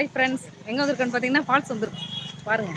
Hi friends எங்கே வந்திருக்கேன்னு பார்த்தீங்கன்னா ஃபால்ஸ் வந்திருக்கோம். பாருங்க.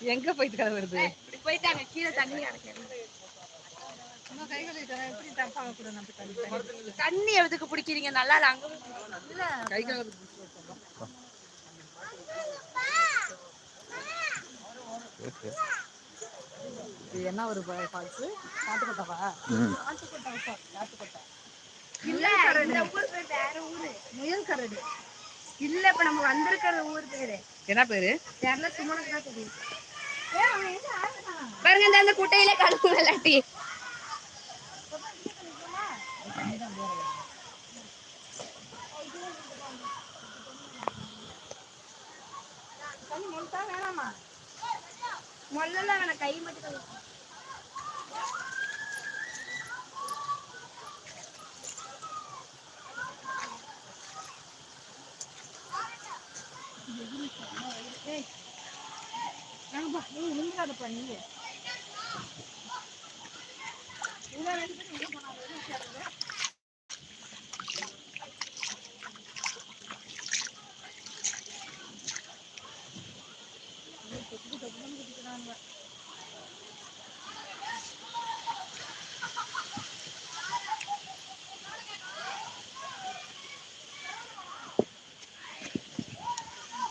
எங்கே போயிட்டு கதை வருது போயிட்டாங்க. கீழே தண்ணி தண்ணி? எதுக்கு பிடிக்கிறீங்க? நல்லா இல்ல அங்க இல்ல. கை என்ன ஒரு ஃபால்ஸு காட்டுக்கோட்டாவா இல்ல இந்த ஊர் பேர் வேற ஊரு. முயல் கரடி. இல்ல இப்ப நம்ம வந்திருக்கிற ஊர் பேரு. என்ன பேரு? தெரியல சுமனுக்கு தான் தெரியும். பாருங்க இந்த அந்த குட்டையில கலந்து விளாட்டி மொல்லலாம் வேணாம்? கை மட்டும் கழுவு.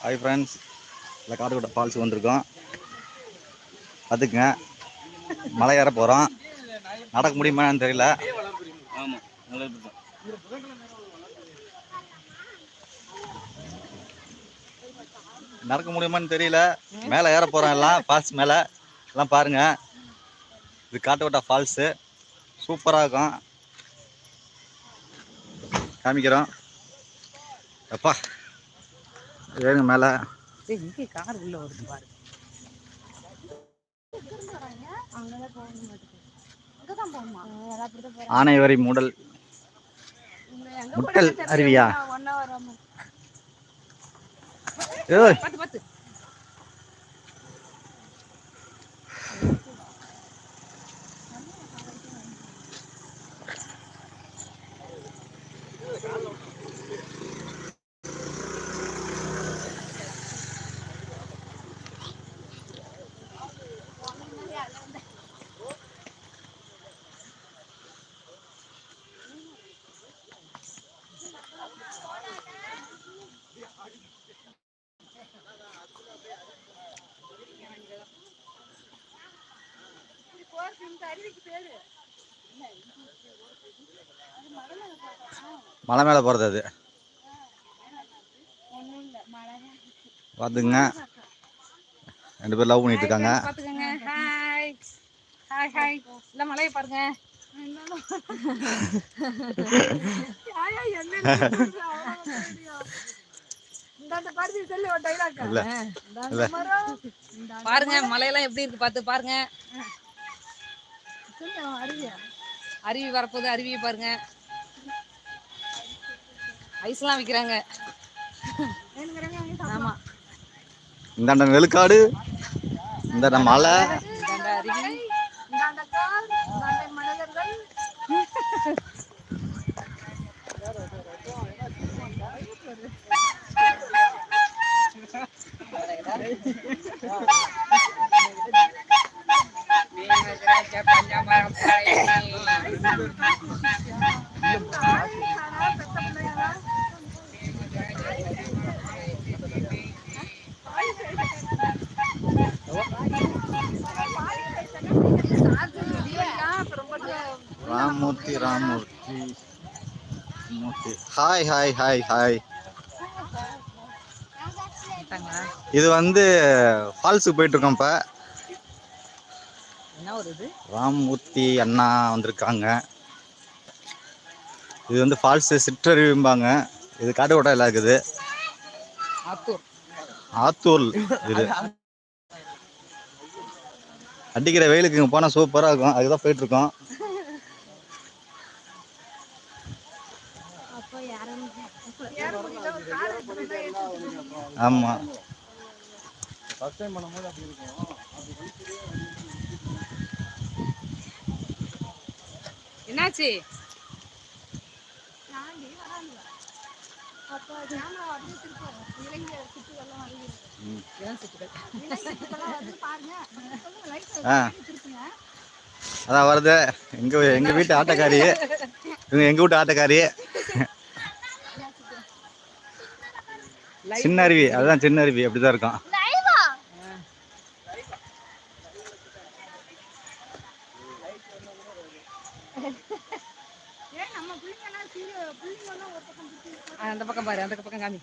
ஹாய் ஃப்ரெண்ட்ஸ் இல்லை காட்டுக்கோட்டை ஃபால்ஸ் வந்திருக்கோம் அதுக்குங்க மலை ஏற போகிறோம் நடக்க முடியுமான்னு தெரியல. ஆமாம் நடக்க முடியுமான்னு தெரியல. மேலே ஏற போகிறோம் எல்லாம் ஃபால்ஸ் மேலே. எல்லாம் பாருங்க. இது காட்டுக்கோட்டை ஃபால்ஸு சூப்பராக இருக்கும். காமிக்கிறோம். அப்பா ஏறுங்க மேலே. கார் உள்ள வருது ஆனைவரி மூடல். முட்டல் அருவியா? ஒன்னா வராம. ஏய். மலை மேலே போகிறது அது. பார்த்துங்க ரெண்டு பேர் லவ் பண்ணிட்டு இருக்காங்க. பார்த்துக்கோங்க. ஹாய் ஹாய் ஹாய் இல்லை மலையை பாருங்க. இந்த பாரதி சொல்லு ஒரு டைலாக் இல்லை. இல்லை பாருங்க மலையெல்லாம் எப்படி இருக்கு பார்த்து பாருங்க. அருவி. வரப்போகுது அருவியை பாருங்க. ஐஸ்லாம் விற்கிறாங்க ஆமா. இந்தாண்ட வெளுக்காடு இந்தாண்ட மலை. இந்தாண்ட அருவி. மனிதர்கள். Ramurthy Ramurthy Murthy hi hi hi hi இது வந்து ஃபால்ஸுக்கு போயிட்டு இருக்கோம் இப்போ ராம்மூர்த்தி அண்ணா வந்திருக்காங்க. இது வந்து ஃபால்ஸு சிற்றறிவும்பாங்க. இது காட்டுக்கோட்டையில் இருக்குது. ஆத்தூர். ஆத்தூர் இது. அடிக்கிற வெயிலுக்கு இங்கே போனால் சூப்பராக இருக்கும். அதுக்கு தான் போயிட்டுருக்கோம். இளைஞர் வந்து பாருங்க சொல்லுங்க லைட் ஆ. திருப்புங்க அதான் வருது. எங்கள் எங்கள் வீட்டு ஆட்டக்காரி. இவங்க எங்கள் வீட்டு ஆட்டக்காரி. சின்ன அருவி அதுதான் சின்ன அருவி அப்படி தான் இருக்கும் அந்த பக்கம் பாரு அந்த பக்கம் காமி.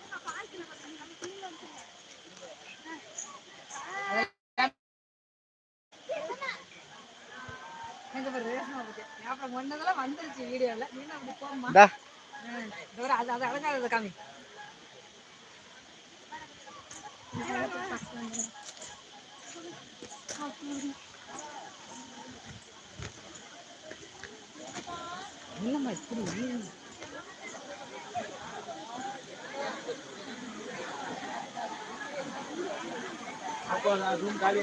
வந்துருச்சு வீடியோல. அது அது அழகாத காமி. Olha, mais por isso. Agora, um galho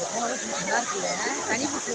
நல்லா இருக்குல்ல தனி பிடிச்சி